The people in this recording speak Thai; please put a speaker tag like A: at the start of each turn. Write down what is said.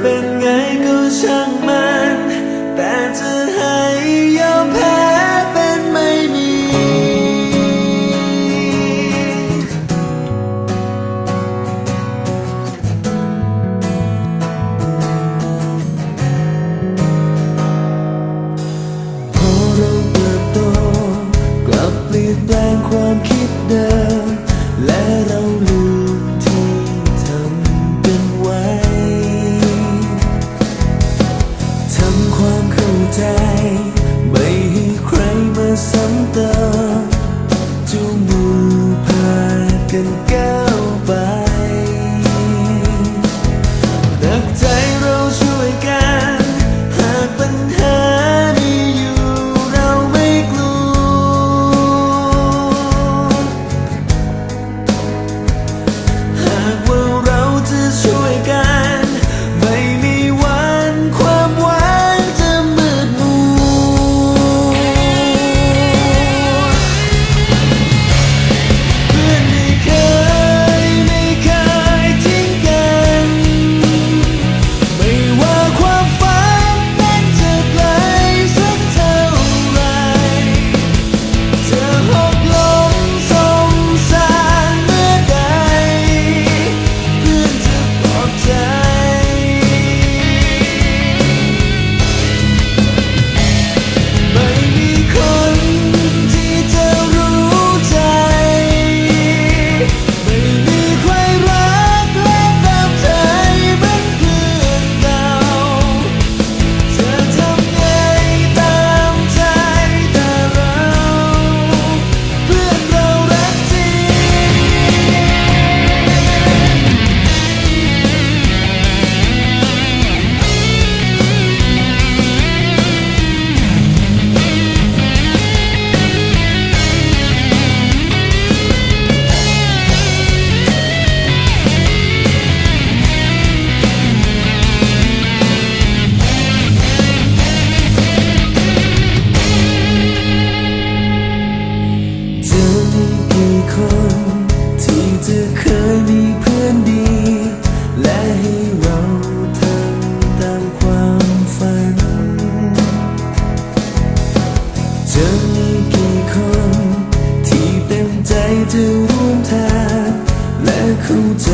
A: เป็นไงก็ช่างมัน แต่จะ เข้าใจ